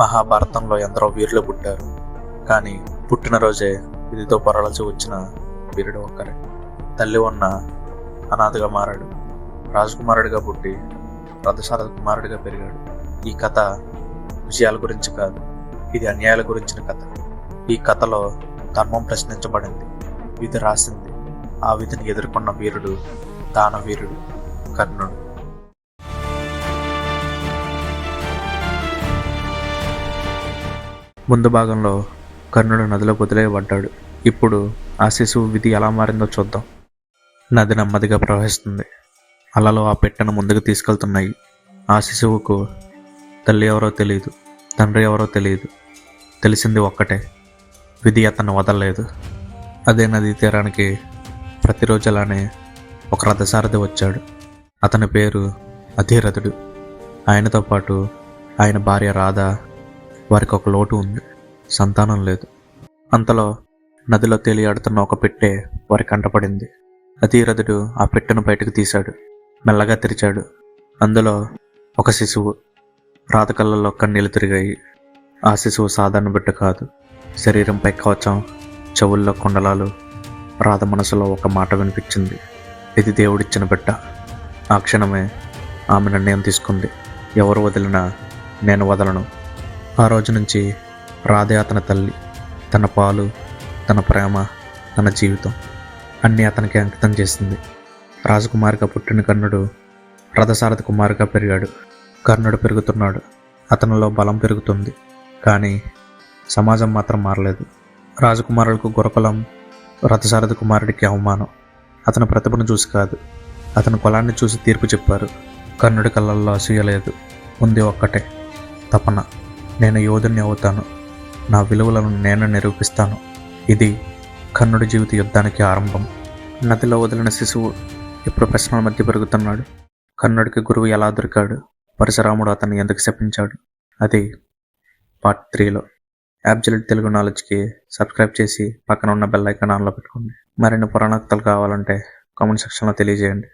మహాభారతంలో ఎందరో వీరులు పుట్టారు. కానీ పుట్టినరోజే విధితో పొరలచి వచ్చిన వీరుడు ఒక్కరే. తల్లి ఉన్న అనాథగా మారాడు. రాజకుమారుడిగా పుట్టి రథసార కుమారుడిగా పెరిగాడు. ఈ కథ విజయాల గురించి కాదు ఇది అన్యాయాల గురించిన కథ. ఈ కథలో ధర్మం ప్రశ్నించబడింది విధి రాసింది. ఆ విధిని ఎదుర్కొన్న వీరుడు దానవీరుడు కర్ణుడు. ముందు భాగంలో కర్ణుడు నదిలో వదిలేయబడ్డాడు ఇప్పుడు ఆ శిశువు విధి ఎలా మారిందో చూద్దాం. నది నెమ్మదిగా ప్రవహిస్తుంది. అలలో ఆ పెట్టెను ముందుకు తీసుకెళ్తున్నాయి. ఆ శిశువుకు తల్లి ఎవరో తెలియదు తండ్రి ఎవరో తెలియదు తెలిసింది ఒక్కటే విధి అతను వదలలేదు. అదే నదీ తీరానికి ప్రతిరోజు అలానే ఒక రథసారథి వచ్చాడు. అతని పేరు అధీరథుడు. ఆయనతో పాటు ఆయన భార్య రాధ వారికి ఒక లోటు ఉంది. సంతానం లేదు. అంతలో నదిలో తేలియాడుతున్న ఒక పెట్టె వారి కంటపడింది. అధీరథుడు ఆ పెట్టెను బయటకు తీశాడు. మెల్లగా తెరిచాడు. అందులో ఒక శిశువు. రాత కళ్ళల్లో కన్నీళ్ళు తిరిగాయి. ఆ శిశువు సాధారణ బిడ్డ కాదు. శరీరంపై కవచం చెవుల్లో కొండలాలు రాధ మనసులో ఒక మాట వినిపించింది. ఇది దేవుడిచ్చిన బిడ్డ. ఆ క్షణమే ఆమె నిర్ణయం తీసుకుంది. ఎవరు వదిలినా నేను వదలను. ఆ రోజు నుంచి రాధే అతని తల్లి తన పాలు తన ప్రేమ తన జీవితం అన్నీ అతనికి అంకితం చేసింది. రాజకుమారిగా పుట్టిన కర్ణుడు రథసారథి కుమారుగా పెరిగాడు. కర్ణుడు పెరుగుతున్నాడు. అతనిలో బలం పెరుగుతుంది. కానీ సమాజం మాత్రం మారలేదు. రాజకుమారులకు గురకులం రథసారథి కుమారుడికి అవమానం. అతని ప్రతిభను చూసి కాదు. అతని కులాన్ని చూసి తీర్పు చెప్పారు. కర్ణుడి కళ్ళల్లో అసూయ లేదు. ఉంది ఒక్కటే తపన. నేను యోధుని అవుతాను. నా విలువలను నేను నిరూపిస్తాను. ఇది కన్నుడి జీవిత యుద్ధానికి ఆరంభం. నదిలో వదిలిన శిశువు ఇప్పుడు ప్రశ్నల మధ్య పెరుగుతున్నాడు. కన్నుడికి గురువు ఎలా దొరికాడు? పరశురాముడు అతన్ని ఎందుకు శపించాడు? అది పార్ట్ త్రీలో. యాబ్జెలెట్ తెలుగు నాలెడ్జ్కి సబ్స్క్రైబ్ చేసి పక్కన ఉన్న బెల్ ఐకాన్ ఆన్లో పెట్టుకోండి. మరిన్ని పురాణక్తలు కావాలంటే కామెంట్ సెక్షన్లో తెలియజేయండి.